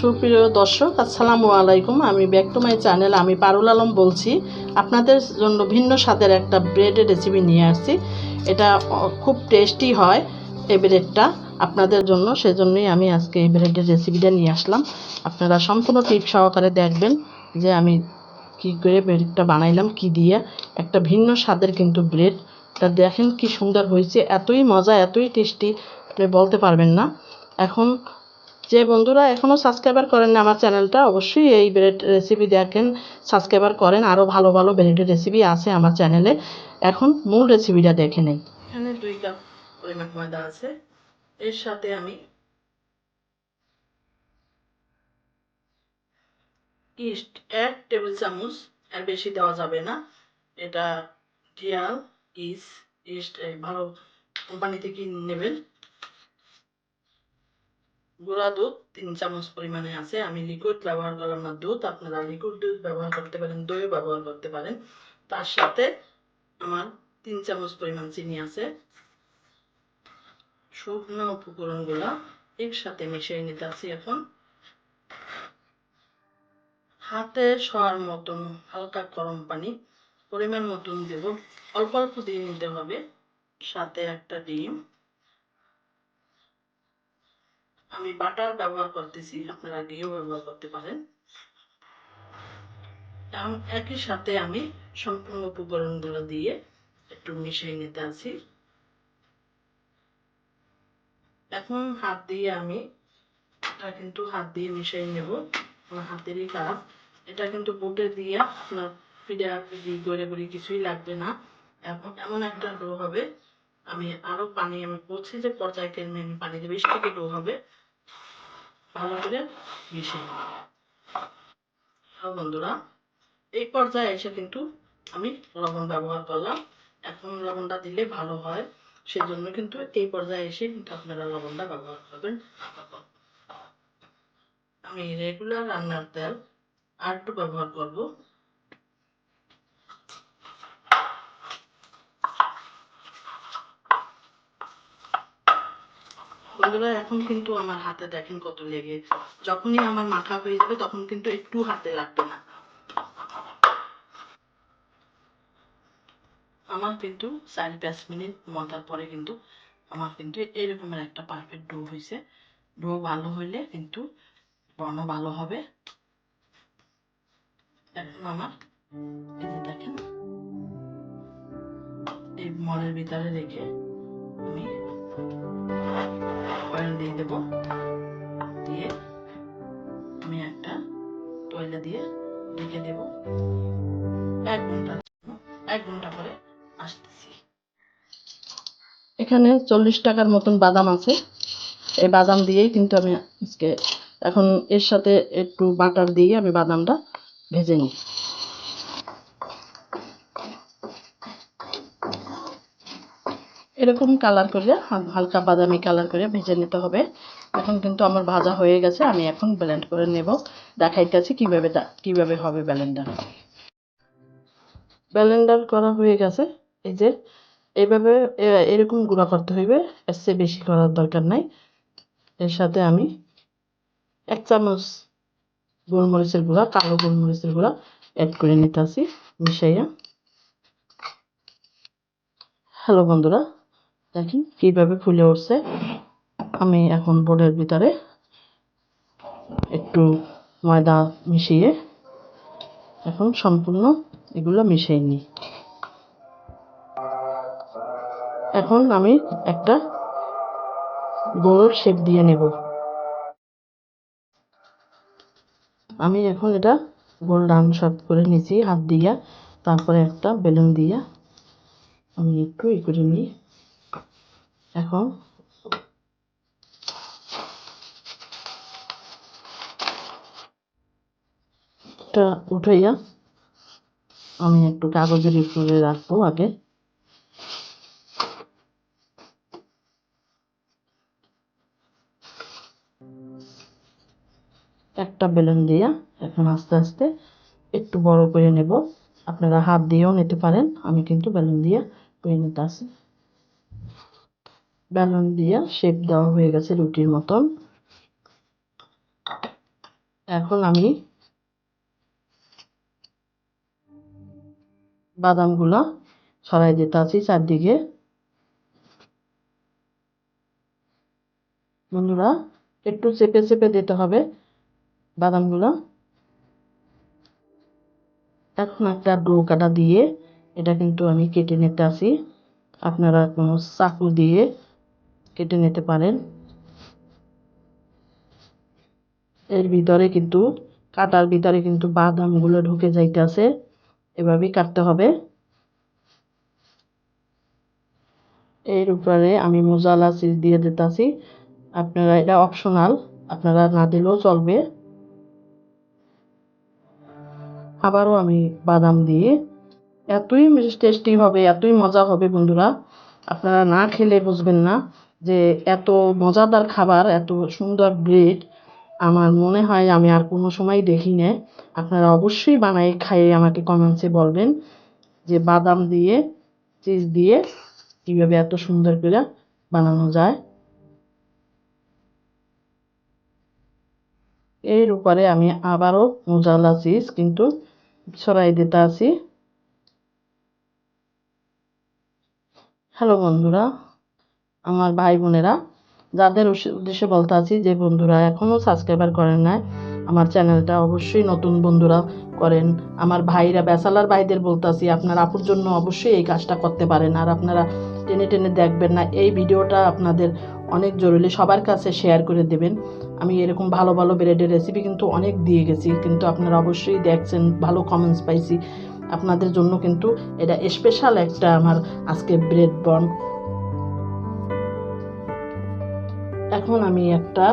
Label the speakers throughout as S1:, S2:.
S1: সুপ্রিয় দর্শক, আসসালামু আলাইকুম। আমি ব্যাক টু মাই চ্যানেল আমি পারুল আলম বলছি। আপনাদের জন্য ভিন্ন স্বাদের একটা ব্রেডের রেসিপি নিয়ে আসছি। এটা খুব টেস্টি হয় এই ব্রেডটা আপনাদের জন্য সেজন্যই আমি আজকে এই ব্রেডের রেসিপিটা নিয়ে আসলাম। আপনারা সম্পূর্ণ টিপ সহকারে দেখবেন যে আমি কী করে ব্রেডটা বানাইলাম, কি দিয়ে। একটা ভিন্ন স্বাদের কিন্তু ব্রেড তা দেখেন কি সুন্দর হয়েছে। এতই মজা, এতই টেস্টি আপনি বলতে পারবেন না। এখন যে বন্ধুরা এখনও সাবস্ক্রাইবার করেন আমার চ্যানেলটা অবশ্যই এই ব্রেড রেসিপি দেখেন সাবস্ক্রাইবার করেন। আরও ভালো ভালো ব্রেডের রেসিপি আছে আমার চ্যানেলে এখন মূল রেসিপিটা দেখে নেই। এখানে দুই কাপ পরিমাণ ময়দা আছে। এর সাথে আমি ইস্ট এক টেবিল চামচ, আর বেশি দেওয়া যাবে না। এটা রিয়াল ইস ইস্ট এই ভালো কোম্পানি থেকে নেবেন। গুঁড়া দুধ তিন চামচ পরিমাণে আছে। আমি লিকুইড ব্যবহার করলাম না দুধ। আপনারা লিকুইড দুধ ব্যবহার করতে পারেন, দইও ব্যবহার করতে পারেন। তার সাথে আমার তিন চামচ পরিমাণ চিনি আছে। শুকনো উপকরণগুলো এর সাথে মিশিয়ে নিতে আছি এখন। হাতে শোয়ার মতন হালকা গরম পানি, পরিমাণ মতন দেব। অল্প অল্প দিয়ে নিতে হবে। সাথে একটা ডিম। আমি বাটার ব্যবহার করতেছি, আপনারা ঘিও ব্যবহার করতে পারেন। এখন একই সাথে আমি সম্পূর্ণ উপকরণগুলো দিয়ে একটু মিশিয়ে নিতে আছি। এখন হাত দিয়ে আমি, এটা কিন্তু হাত দিয়ে মিশিয়ে নেব। আমার হাতেরই কাজ। এটা কিন্তু বুটে দিয়ে আপনার ফিডা ফিডি গড়ে গড়ে কিছুই লাগবে না। এখন এমন একটা ডো হবে। আমি আরও পানি, আমি বলছি যে পর্যায়ে কেমনি আমি পানি দেবো থেকে ডো হবে। ভালো করে মিশিয়ে বন্ধুরা, এই পর্যায়ে এসে কিন্তু আমি লবণ ব্যবহার করলাম। এখন লবণটা দিলে ভালো হয়, সেজন্য কিন্তু এই পর্যায়ে এসে কিন্তু আপনারা লবণটা ব্যবহার করবেন। আমি রেগুলার রান্নার তেল আর একটু ব্যবহার করব। বন্ধুরা এখন কিন্তু আমার হাতে দেখেন কত লেগে। যখনই আমার মাথা হয়ে যাবে তখন কিন্তু একটু হাতে লাগবে না। আমার কিন্তু চার পাঁচ মিনিট মতার পরে কিন্তু আমার কিন্তু এরকমের একটা পারফেক্ট ডো হয়েছে ডো ভালো হইলে কিন্তু বর্ণ ভালো হবে। এখন আমার এই যে দেখেন, এই মলের ভিতরে রেখে আমি অয়েল দিয়ে দেবো। দিয়ে আমি একটা তয়লা দিয়ে ঢেকে দেব। এক ঘণ্টা এক ঘণ্টা পরে আসতেছি। এখানে চল্লিশ টাকার মতন বাদাম আছে। এই বাদাম দিয়েই কিন্তু আমি আজকে এখন এর সাথে একটু বাটার দিয়ে আমি বাদামটা ভেজে নিই। এরকম কালার করে হাল- হালকা বাদামি কালার করে ভেজে নিতে হবে। এখন কিন্তু আমার ভাজা হয়ে গেছে, আমি এখন ব্লেন্ড করে নেব। দেখাইতেছি কীভাবে কীভাবে হবে ব্লেন্ডার ব্লেন্ডার করা হয়ে গেছে। এই যে এইভাবে এরকম গুঁড়া করতে হইবে, এর চেয়ে বেশি করার দরকার নাই। এর সাথে আমি এক চামচ গোলমরিচের গুঁড়া, কালো গোলমরিচের গুঁড়া অ্যাড করে নিতে আসি মিশাইয়া। হ্যালো বন্ধুরা দেখেন কীভাবে ফুলে উঠছে। আমি এখন বোর্ডের ভিতরে একটু ময়দা মিশিয়ে এখন সম্পূর্ণ এগুলো মিশিয়ে নিই। এখন আমি একটা গোল শেপ দিয়ে নেব। আমি এখন এটা গোল রাউন্ড শেপ করে নিয়েছি হাত দিয়ে, তারপরে একটা বেলুন দিয়ে। আমি একটু ই করে নিই। এখন উঠাইয়া আমি একটু কাগজের উপরে রাখব আগে। একটা বেলুন দিয়া এখন আস্তে আস্তে একটু বড় করে নেব। আপনারা হাত দিয়েও নিতে পারেন, আমি কিন্তু বেলুন দিয়ে করে নিতে আসি। বেলুন দিয়া শেপ দেওয়া হয়ে গেছে রুটির মতন। এখন আমি বাদামগুলো ছড়াই দিতে আছি চারদিকে। বন্ধুরা, একটু চেপে চেপে দিতে হবে বাদামগুলো। এখন একটা ডো কাটা দিয়ে এটা কিন্তু আমি কেটে নিতে আসি আপনারা কোনো চাকু দিয়ে কেটে নিতে পারেন। এর ভিতরে কিন্তু, কাটার ভিতরে কিন্তু বাদামগুলো ঢুকে যাইতেছে। এভাবেই কাটতে হবে। এর উপরে আমি মোজালা চিজ দিয়ে দিতেছি। আপনারা, এটা অপশনাল, আপনারা না দিলেও চলবে। আবারও আমি বাদাম দিয়ে এতই টেস্টি হবে, এতই মজা হবে বন্ধুরা। আপনারা না খেলে বুঝবেন না। যে এত মজাদার খাবার, এত সুন্দর ব্রেড আমার মনে হয় আমি আর কোনো সময় দেখি না আপনারা অবশ্যই বানাই খাইয়ে আমাকে কমেন্টসে বলবেন যে বাদাম দিয়ে চিজ দিয়ে কীভাবে এত সুন্দর করে বানানো যায়। এর উপরে আমি আবারও মোজালা চিজ কিন্তু ছড়াই দিতে আছি। হ্যালো বন্ধুরা। আমার ভাই বোনেরা, যাদের উদ্দেশ্যে বলতে আছি যে বন্ধুরা এখনও সাবস্ক্রাইবার করেন না আমার চ্যানেলটা অবশ্যই নতুন বন্ধুরা করেন। আমার ভাইরা ব্যাচালার ভাইদের বলতে আছি, আপনার আপুর জন্য অবশ্যই এই কাজটা করতে পারেন। আর আপনারা টেনে টেনে দেখবেন না, এই ভিডিওটা আপনাদের অনেক জরুরি, সবার কাছে শেয়ার করে দেবেন। আমি এরকম ভালো ভালো ব্রেডের রেসিপি কিন্তু অনেক দিয়ে গেছি, কিন্তু আপনারা অবশ্যই দেখছেন, ভালো কমেন্টস পাইছি। আপনাদের জন্য কিন্তু এটা স্পেশাল একটা আমার আজকে ব্রেড বন এখন আমি একটা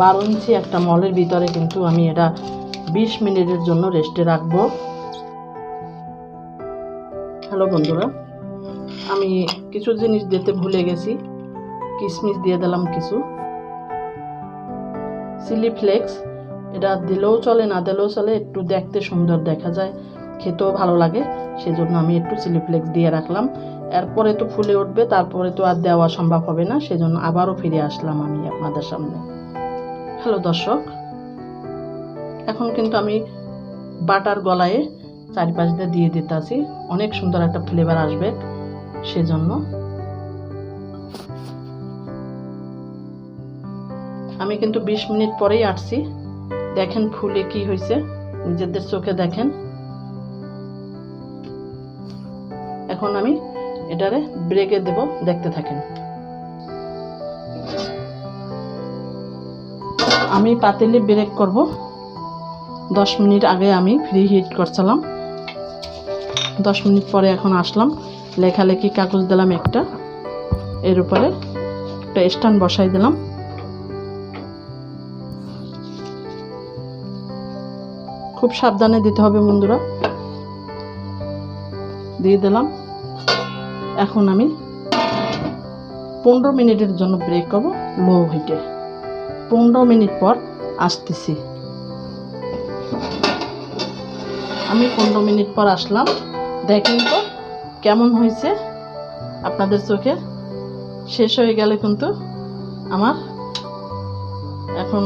S1: বারো ইঞ্চি একটা মলের ভিতরে কিন্তু আমি এটা বিশ মিনিটের জন্য রেস্টে রাখব। হ্যালো বন্ধুরা, আমি কিছু জিনিস দিতে ভুলে গেছি। কিশমিশ দিয়ে দিলাম কিছু। চিলি ফ্লেক্স এটা দিলেও চলে, না দিলেও চলে, একটু দেখতে সুন্দর দেখা যায়, খেতেও ভালো লাগে, সেজন্য আমি একটু চিলি ফ্লেক্স দিয়ে রাখলাম। এরপরে তো ফুলে উঠবে, তারপরে তো আর দেওয়া সম্ভব হবে না, সেজন্য আবারও ফিরে আসলাম আমি আপনাদের সামনে। হ্যালো দর্শক, এখন কিন্তু আমি বাটার গলায় চারিপাশ দিয়ে দিয়ে দিতে আছি অনেক সুন্দর একটা ফ্লেভার আসবে সেজন্য। আমি কিন্তু বিশ মিনিট পরেই আসছি, দেখেন ফুলে কি হয়েছে, নিজেদের চোখে দেখেন। এখন আমি এটারে ব্রেকে দেব, দেখতে থাকেন। আমি পাতিলে ব্রেক করব। দশ মিনিট আগে আমি ফ্রি হিট করছিলাম। দশ মিনিট পরে এখন আসলাম। লেখালেখি কাগজ দিলাম একটা। এর উপরে একটা স্ট্যান্ড বসাই দিলাম। খুব সাবধানে দিতে হবে বন্ধুরা। দিয়ে দিলাম। এখন আমি পনেরো মিনিটের জন্য ব্রেক করব লো হিটে পনেরো মিনিট পর আসতেছি। আমি পনেরো মিনিট পর আসলাম। দেখেন তো কেমন হয়েছে। আপনাদের চোখে শেষ হয়ে গেলে কিন্তু আমার এখন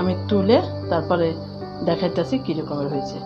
S1: আমি তুলে তারপরে দেখাইতেছি কীরকমের হয়েছে।